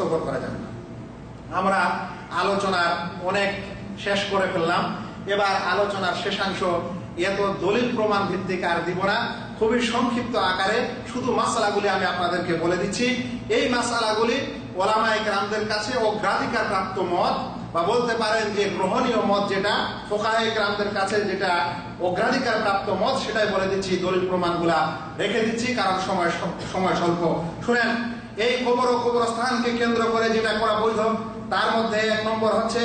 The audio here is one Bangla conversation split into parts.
সফর করা যাবে আমরা আলোচনার অনেক শেষ করে ফেললাম। এবার আলোচনার শেষাংশ এত দলিল প্রমাণ ভিত্তিক আর দিব না। খুবই সংক্ষিপ্ত আকারে শুধু মাসালাগুলি আমি আপনাদেরকে বলে দিচ্ছি। এই মাসালাগুলি ওলামায়িক রামদের কাছে অগ্রাধিকার প্রাপ্ত মত বা বলতে পারেন যে গ্রহণীয় মত যেটা ফোকাহিক রামদের কাছে যেটা অগ্রাধিকার প্রাপ্ত মত সেটাই বলে দিচ্ছি। দলিল প্রমাণগুলা রেখে দিচ্ছি, কারণ সময় সময় স্বল্প। শুনেন এই কবর ও কবরস্থানকে কেন্দ্র করে যেটা করা বৈধ, তার মধ্যে এক নম্বর হচ্ছে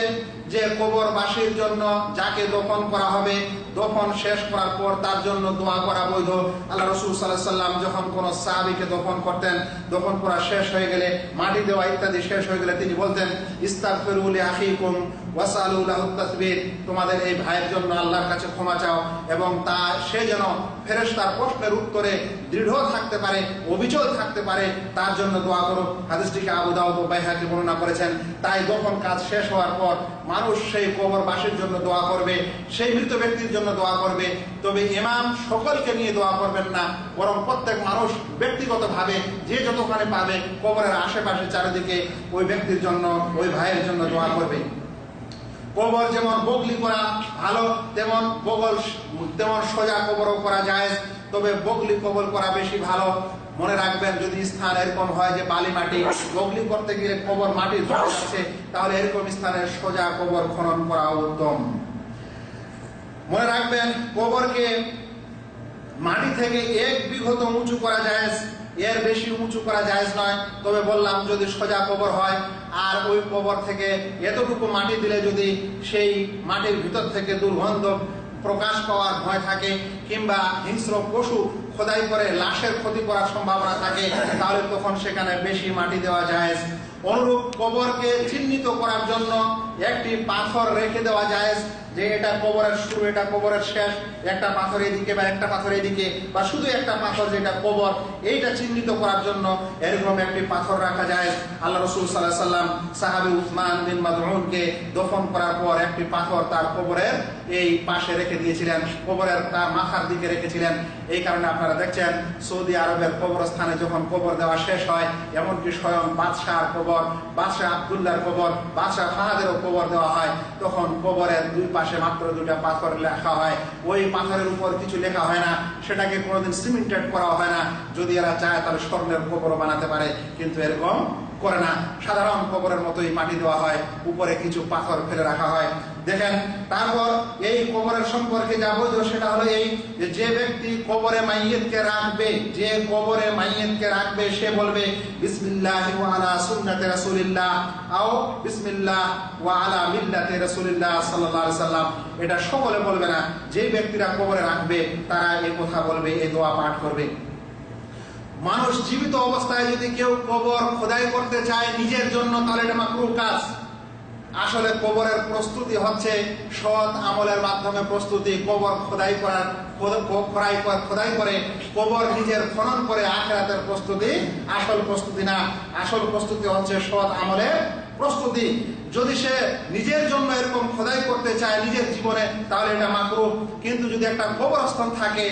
যে কবরবাসীর জন্য যাকে দফন করা হবে, দফন শেষ করার পর তার জন্য দোয়া করা বৈধ। আল্লাহ রসুল সাল্লাহ সাল্লাম যখন কোন সাহাবিকে দফন করতেন, দফন করা শেষ হয়ে গেলে, মাটি দেওয়া ইত্যাদি শেষ হয়ে গেলে তিনি বলতেন ইস্তাগফিরুল আখিকুম ওয়াসালুল্লাহ তাসবির। তোমাদের এই ভাইয়ের জন্য আল্লাহর কাছে ক্ষমা চাও এবং তা সে যেন ফেরেশতার প্রশ্নের উত্তরে দৃঢ় থাকতে পারে, অবিচল থাকতে পারে, তার জন্য দোয়া করো। হাদিসটিকে আবু দাউদ বাইহাকি বর্ণনা করেছেন। তাই যখন কাজ শেষ হওয়ার পর মানুষ সেই কবর কবরবাসীর জন্য দোয়া করবে, সেই মৃত ব্যক্তির জন্য দোয়া করবে। তবে ইমাম সকলকে নিয়ে দোয়া করবেন না, বরং প্রত্যেক মানুষ ব্যক্তিগতভাবে যে যতখানে পাবে কবরের আশেপাশে চারিদিকে ওই ব্যক্তির জন্য, ওই ভাইয়ের জন্য দোয়া করবে। কবর যেমন বগলি করা ভালো, তেমন বগল তেমন সোজা কবরও করা যায়। তবে বগলি কবর করা বেশি ভালো। মনে রাখবেন, যদি স্থান এরকম হয় যে বালি মাটি, বগলি করতে গিয়ে কবর মাটি ধরে তাহলে এরকম স্থানে সোজা কবর খনন করা উত্তম। মনে রাখবেন, কবরকে মাটি থেকে এক বিঘত উঁচু করা যায়। এর বেশি উঁচু করা যায় নয়। তবে বললাম, যদি সোজা কবর হয় আর ওই কবর থেকে এতটুকু মাটি দিলে যদি সেই মাটির ভিতর থেকে দুর্গন্ধ প্রকাশ পাওয়ার ভয় থাকে কিংবা হিংস্র পশু খোদাই করে লাশের ক্ষতি করার সম্ভাবনা থাকে, তাহলে তখন সেখানে বেশি মাটি দেওয়া যায় অনুরূপ কবরকে চিহ্নিত করার জন্য একটি পাথর রেখে দেওয়া যায় যে এটা কবরের শুরু, এটা কবরের শেষ, একটা পাথর এদিকে বা একটা পাথর এদিকে, বা শুধু একটা পাথর যেটা কবর, এইটা চিহ্নিত করার জন্য এরকম একটি পাথর রাখা যায় আল্লাহ রসুল সাল্লাহ সাল্লাম সাহাবি উসমান বিন মাদুনকে দফন করার পর একটি পাথর তার কবরের এই পাশে রেখে দিয়েছিলেন, কবরের তার মাথার দিকে রেখেছিলেন। এই কারণে আপনারা দেখছেন সৌদি আরবের কবরস্থানে যখন কবর দেওয়া শেষ হয়, এমনকি স্বয়ং বাদশাহ কবর বাদশাহ আবদুল্লার কবর, বাদশাহ ফাহাদেরও কবর দেওয়া হয়। তখন কবরের দুই পাশে মাত্র দুটা পাথর লেখা হয়। ওই পাথরের উপর কিছু লেখা হয় না। সেটাকে কোনোদিন সিমেন্টেড করা হয় না। যদি এরা চায় তাহলে স্বর্ণের কবরও বানাতে পারে। কিন্তু এরকম করে না। সাধারণ কবরের মতোই মাটি দেওয়া হয়, উপরে কিছু পাথর ফেলে রাখা হয়। দেখেন, তারপর এই কবরের সম্পর্কে যা বলতো সেটা হলো এই যে ব্যক্তি কবরে মাইয়েতকে রাখবে, যে কবরে মাইয়েতকে রাখবে, সে বলবে, বিসমিল্লাহ আলা সুন্নাতে রাসূলিল্লাহ আও, বিসমিল্লাহ ওয়া আলা মিল্লাতে রাসূলিল্লাহ সাল্লাল্লাহু আলাইহি সাল্লাম এটা সকলে বলবে না। যে ব্যক্তিরা কবরে রাখবে, তারা এই কথা বলবে, এই দোয়া পাঠ করবে। মানুষ জীবিত অবস্থায় যদি কেউ কবর খোদাই করতে চায় নিজের জন্য, তাহলে এটা মাকরু কাজ। আসলে কবরের প্রস্তুতি হচ্ছে সৎ আমলের মাধ্যমে প্রস্তুতি, কবর খোদাই করার খোদাই খোদাই করে, কবর নিজের খনন করে আখেরাতের প্রস্তুতি, আসল প্রস্তুতি না। আসল প্রস্তুতি হচ্ছে সৎ আমলের প্রস্তুতি। যদি সে নিজের জন্য এরকম খোদাই করতে চায় নিজের জীবনে, তাহলে এটা মাকরু কিন্তু যদি একটা কবরস্থান থাকে,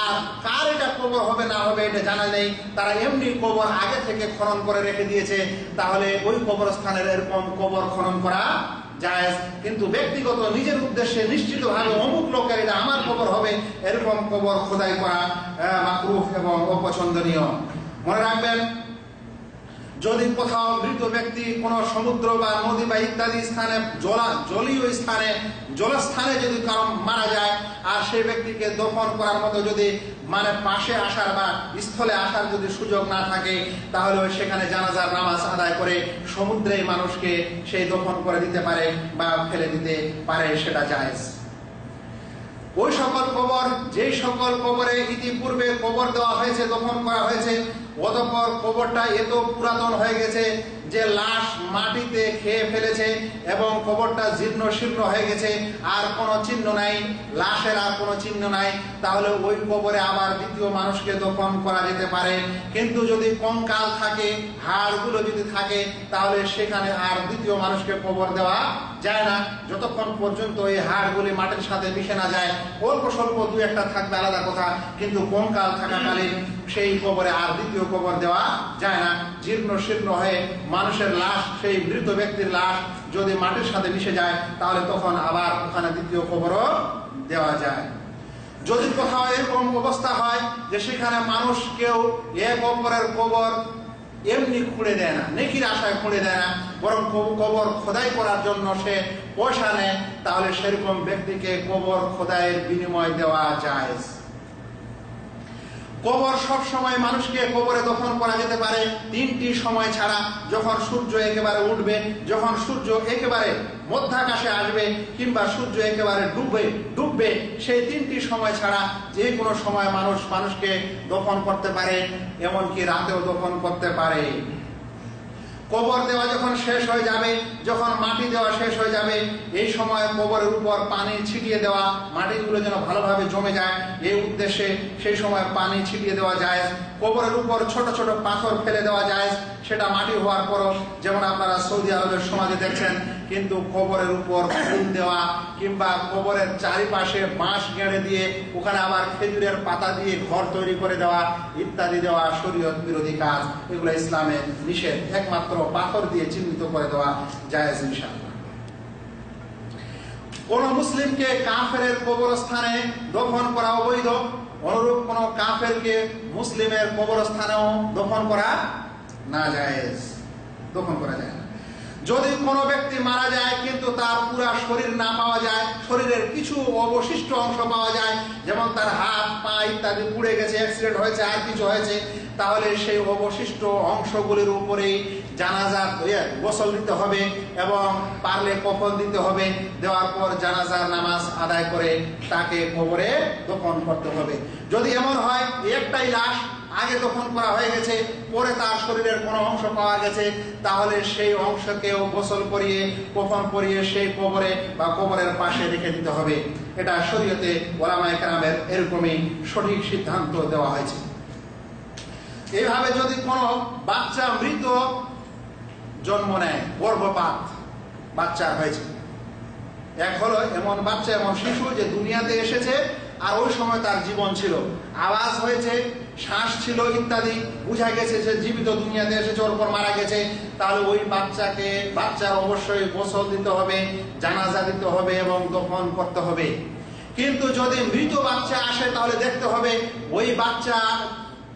আর কার এটা কবর হবে না হবে এটা জানা নেই, তারা এমনি কবর আগে থেকে খনন করে রেখে দিয়েছে, তাহলে ওই কবরস্থানের এরকম কবর খনন করা জায়েজ। কিন্তু ব্যক্তিগত নিজের উদ্দেশ্যে নিশ্চিতভাবে অমুক লোকের এটা আমার কবর হবে, এরকম কবর খোদাই করা মাকরুফ এবং অপছন্দনীয়। মনে রাখবেন যদি কোথাও মৃত ব্যক্তি কোন সমুদ্র বা নদী বা ইত্যাদি স্থানে জলা, জলীয় স্থানে, জলস্থানে যদি কারও মারা যায়, আর সেই ব্যক্তিকে দফন করার মতো যদি মানে পাশে আসার বা স্থলে আসার যদি সুযোগ না থাকে, তাহলে সেখানে জানাজার নামাজ আদায় করে সমুদ্রে মানুষকে সেই দফন করে দিতে পারে বা ফেলে দিতে পারে, সেটা যায় ওই সকল কবর যে সকল কবরে ইতিপূর্বে কবর দেওয়া হয়েছে, দফন করা হয়েছে, অতঃপর কবরটা এত পুরাতন হয়ে গেছে যে লাশ মাটিতে খেয়ে ফেলেছে এবং কবরটা জীর্ণ শীর্ণ হয়ে গেছে, আর কোনো চিহ্ন নাই, লাশের আর কোনো চিহ্ন নাই। তাহলে ওই কবরে আবার দ্বিতীয় মানুষকে দফন করা যেতে পারে। কিন্তু যদি কঙ্কাল থাকে, হাড়গুলো যদি থাকে, তাহলে সেখানে আর দ্বিতীয় মানুষকে কবর দেওয়া যায় না। যতক্ষণ পর্যন্ত এই হাড়গুলি মাটির সাথে মিশে না যায়, অল্প স্বল্প দু একটা থাকবে আলাদা কথা, কিন্তু কঙ্কাল থাকাকালীন সেই কবরে আর দ্বিতীয় কবর দেওয়া যায় না। জীর্ণ শীর্ণ হয়ে মানুষের লাশ, সেই মৃত ব্যক্তির লাশ যদি মাটির সাথে মিশে যায়, তাহলে তখন আবার ওখানে দ্বিতীয় কবরও দেওয়া যায়। যদি কোথাও এরকম অবস্থা হয় যে সেখানে মানুষ কেউ এক অপরের কবর এমনি খুঁড়ে দেয় না, নেকির আশায় খুঁড়ে দেয় না বরং কবর খোদাই করার জন্য সে পয়সা নেয় তাহলে সেরকম ব্যক্তিকে কবর খোদাইয়ের বিনিময় দেওয়া যায়। কবর সব সময় মানুষকে কবরে দফন করা যেতে পারে। তিনটি সময় ছাড়া যখন সূর্য একেবারে উঠবে, যখন সূর্য একেবারে মধ্যাকাশে আসবে কিংবা সূর্য একেবারে ডুববে ডুববে, সেই তিনটি সময় ছাড়া যে কোনো সময় মানুষ মানুষকে দফন করতে পারে, এমনকি রাতেও দফন করতে পারে। কবর দেওয়া যখন শেষ হয়ে যাবে, যখন মাটি দেওয়া শেষ হয়ে যাবে, এই সময় কবরের উপর পানি ছিটিয়ে দেওয়া, মাটিগুলো যেন ভালোভাবে জমে যায়, এই উদ্দেশ্যে সেই সময় পানি ছিটিয়ে দেওয়া যায়। কবরের উপর ছোট ছোট পাথর ফেলে দেওয়া যায়, সেটা মাটি হওয়ার পরও যেমন আপনারা সৌদি আরবের সমাজে দেখছেন, কিন্তু কবরের উপর ফুল দেওয়া কিংবা কবরের চারিপাশে বাঁশ গেড়ে দিয়ে ওখানে আবার খেজুরের পাতা দিয়ে ঘর তৈরি করে দেওয়া ইত্যাদি দেওয়া শরীয়ত বিরোধী কাজ, এগুলো ইসলামের নিষেধ। একমাত্র পাথর দিয়ে চিহ্নিত করে দেওয়া জায়েজ ইনশাআল্লাহ। কোন মুসলিমকে কাফের কবরস্থানে দফন করা অবৈধ। অনুরূপ কোন কাফেরকে মুসলিমের কবরস্থানেও দফন করা না যায় দফন করা যায় না। যদি কোনো ব্যক্তি মারা যায়, কিন্তু তার পুরা শরীর না পাওয়া যায়, শরীরের কিছু অবশিষ্ট অংশ পাওয়া যায়, যেমন তার হাত পা ইত্যাদি পুড়ে গেছে অ্যাক্সিডেন্ট হয়েছে, আর কিছু হয়েছে, তাহলে সেই অবশিষ্ট অংশগুলির উপরেই জানাজা গোসল দিতে হবে এবং পারলে কফন দিতে হবে। দেওয়ার পর জানাজার নামাজ আদায় করে তাকে কবরে দফন করতে হবে। যদি এমন হয়, একটাই লাশ আগে দফন করা হয়ে গেছে, পরে তার শরীরের কোনো অংশ পাওয়া গেছে, তাহলে সেই অংশকেও গোসল করিয়ে, কফন করিয়ে সেই কবরে বা কবরের পাশে রেখে দিতে হবে। এটা শরীয়তে ওলামায়ে কেরামের এরকমই সঠিক সিদ্ধান্ত দেওয়া হয়েছে। এইভাবে যদি কোনো বাচ্চা মৃত জন্ম নেয়, গর্ভপাত বাচ্চা হয়েছে। এক হলো এমন বাচ্চা, এমন শিশু যে দুনিয়াতে এসেছে আর ওই সময় তার জীবন ছিল। আওয়াজ হয়েছে শ্বাস ছিল ইত্যাদি। বুঝা গেছে যে জীবিত দুনিয়াতে এসেছে ওর পর মারা গেছে। তাহলে ওই বাচ্চাকে, বাচ্চার অবশ্যই গোসল দিতে হবে, জানাজা দিতে হবে এবং দফন করতে হবে। কিন্তু যদি মৃত বাচ্চা আসে, তাহলে দেখতে হবে ওই বাচ্চা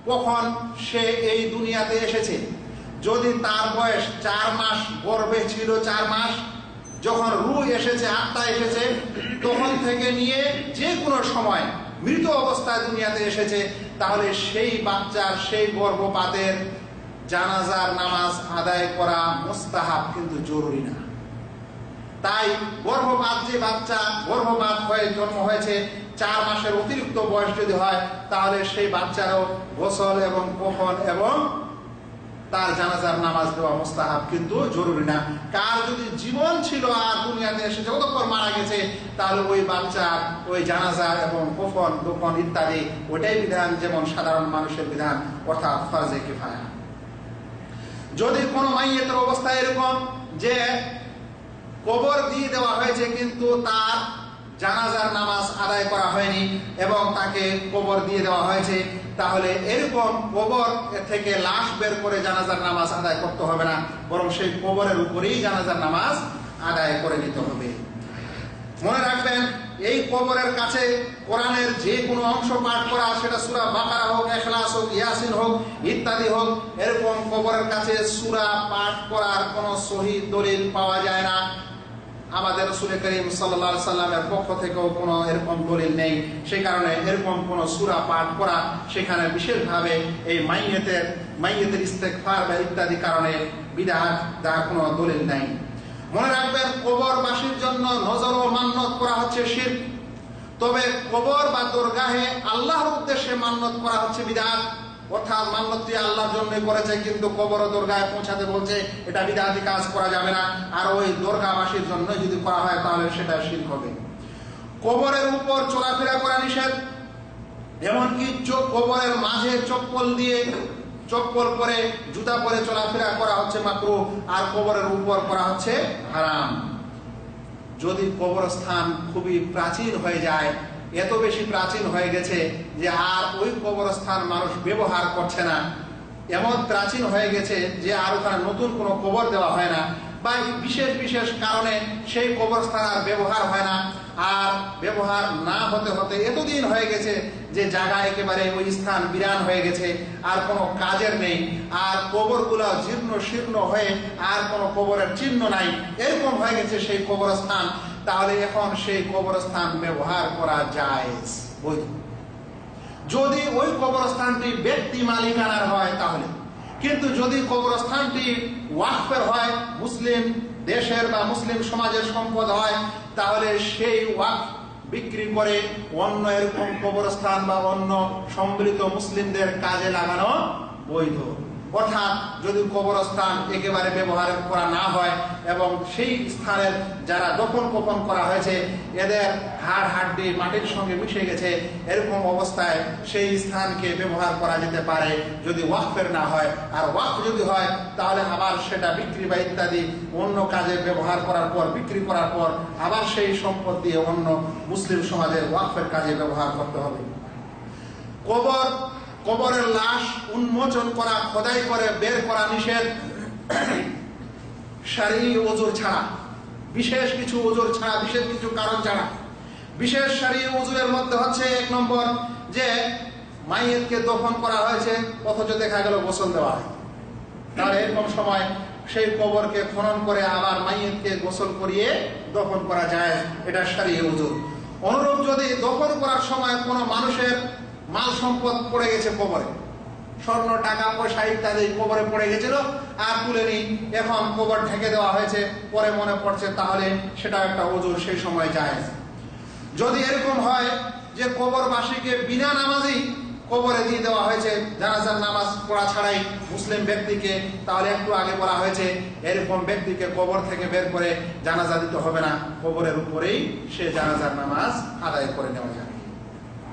কখন সে এই দুনিয়াতে এসেছে। যদি তার বয়স চার মাস, গর্ভে ছিল চার মাস, যখন রু এসেছে, আত্মা এসেছে, তখন থেকে নিয়ে যে কোনো সময় মৃত অবস্থায় দুনিয়াতে এসেছে, তাহলে সেই বাচ্চার সেই গর্ভপাতের জানাজার নামাজ আদায় করা মোস্তাহাব কিন্তু জরুরি না। তাই গর্ভপাত যে বাচ্চা, গর্ভপাত হয়ে জন্ম হয়েছে, চার মাসের অতিরিক্ত বয়স যদি হয়, তাহলে সেই বাচ্চারও গোসল এবং কফন এবং তার জানাজার নামাজ দেওয়া মোস্তাহাব কিন্তু জরুরি না। কার যদি জীবন ছিল আর দুনিয়াতে এসে যতক্ষণ মারা গেছে, তাহলে ওই বাচ্চা, ওই জানাজা এবং কফন দোফন ইত্যাদি ওটাই বিধান যেমন সাধারণ মানুষের বিধান, অর্থাৎ ফরজে কিফায়া। যদি কোনো মাইয়েতের অবস্থা এরকম যে কবর দিয়ে দেওয়া হয়েছে কিন্তু তার জানাজার নামাজ আদায় করা হয়নি এবং তাকে কবর দিয়ে দেওয়া হয়েছে তাহলে এরকম কবর থেকে লাশ বের করে জানাজার নামাজ আদায় করতে হবে না, বরং সেই কবরের উপরেই জানাজার নামাজ আদায় করে নিতে হবে। মনে রাখবেন, এই কবরের কাছে কোরআনের যে কোনো অংশ পাঠ করা, সেটা সুরা বাকারা হোক এখলাস হোক, ইয়াসিন হোক, ইত্যাদি হোক, এরকম কবরের কাছে সুরা পাঠ করার কোনো সহি দলিল পাওয়া যায় না। আমাদের রসুল করিম সাল্লা সাল্লামের পক্ষ থেকেও কোনো এরকম দলিল নেই। সেই কারণে এরকম কোনো সুরা পাঠ করা সেখানে বিশেষভাবে এই মাইয়েতের মাইয়েতের ইস্তেকফার বা ইত্যাদি কারণে বিধান দেওয়ার কোনো দলিল নেই। মনে রাখবেন, কবরবাসীর জন্য নজর ও মান্যত করা হচ্ছে শির তবে কবর বা দরগাহে আল্লাহর উদ্দেশ্যে মান্যত করা হচ্ছে বিধান অর্থাৎ মান্যতটি আল্লাহর জন্য করেছে, কিন্তু কবর দরগায় পৌঁছাতে বলছে, এটা বিধাতি কাজ করা যাবে না। আর ওই দরগাবাসীর জন্য যদি করা হয়, তাহলে সেটা শির হবে। কবরের উপর চলাফেরা করা নিষেধ, এমনকি চোখ কবরের মাঝে চপ্পল দিয়ে চপ্পল পরে জুতা পরে চলাফেরা করা হচ্ছে মাত্র, আর কবরের উপর করা হচ্ছে হারাম। যদি কবরস্থান খুবই প্রাচীন হয়ে যায় এত বেশি প্রাচীন হয়ে গেছে যে আর ওই কবরস্থান মানুষ ব্যবহার করছে না। এমন প্রাচীন হয়ে গেছে যে আর ওখানে নতুন কোনো কবর দেওয়া হয় না। বা বিশেষ বিশেষ কারণে সেই কবরস্থান আর ব্যবহার হয় না। আর ব্যবহার না হতে হতে এতদিন হয়ে গেছে যে জায়গা একেবারে ওই স্থান বিরান হয়ে গেছে, আর কোনো কাজের নেই। আর কবরগুলো জীর্ণ, শীর্ণ হয়ে আর কোনো কবরের চিহ্ন নাই। এরকম হয়ে গেছে সেই কবরস্থান। তাহলে এখন সেই কবরস্থান ব্যবহার করা যায় যদি ওই কবরস্থানটি ব্যক্তি মালিকানার হয় তাহলে। কিন্তু যদি কবরস্থানটি ওয়াকফের হয়, মুসলিম দেশের বা মুসলিম সমাজের সম্পদ হয়, তাহলে সেই ওয়াক বিক্রি করে অন্য এরকম কবরস্থান বা অন্য সম্মিলিত মুসলিমদের কাজে লাগানো বৈধ। অর্থাৎ যদি কবরস্থান একেবারে ব্যবহার করা না হয় এবং সেই স্থানের যারা দফন কোপন করা হয়েছে, এদের হাড় হাড্ডি মাটির সঙ্গে মিশে গেছে, এরকম অবস্থায় সেই স্থানকে ব্যবহার করা যেতে পারে যদি ওয়াকফের না হয়। আর ওয়াকফ যদি হয়, তাহলে আবার সেটা বিক্রি বা ইত্যাদি অন্য কাজে ব্যবহার করার পর, বিক্রি করার পর আবার সেই সম্পদ দিয়ে অন্য মুসলিম সমাজের ওয়াকফের কাজে ব্যবহার করতে হবে। কবর কবরের লাশ উন্মোচন করা, খোদাই করে, বের করা নিষেধ। সারি ওজোর ছাড়া, বিশেষ কিছু ওজোর ছাড়া, বিশেষ কিছু কারণ ছাড়া। বিশেষ সারি ওজুরের মধ্যে হচ্ছে এক নম্বর যে মাইয়েতকে দফন করা হয়েছে, অথচ দেখা গেল গোসল দেওয়া হয়। তাহলে এরকম সময় সেই কবরকে খনন করে আবার মাইয়েতকে গোসল করিয়ে দফন করা যায়। এটা সারি ওজুর। অনুরূপ যদি দফন করার সময় কোনো মানুষের মাল সম্পদ পড়ে গেছে কবরে। স্বর্ণ, টাকা, পয়সা ইত্যাদি কবরে পড়ে গেছিল। আর তুলে নি। এখন কবর ঢেকে দেওয়া হয়েছে। পরে মনে পড়ছে, তাহলে সেটা একটা ওজোর, সেই সময় যায় যদি এরকম হয় যে কবরবাসীকে বিনা নামাজই কবরে দিয়ে দেওয়া হয়েছে, জানাজার নামাজ পড়া ছাড়াই মুসলিম ব্যক্তিকে, তাহলে একটু আগে বলা হয়েছে, এরকম ব্যক্তিকে কবর থেকে বের করে জানাজা দিতে হবে না। কবরের উপরেই সে জানাজার নামাজ আদায় করে নেওয়া যাবে।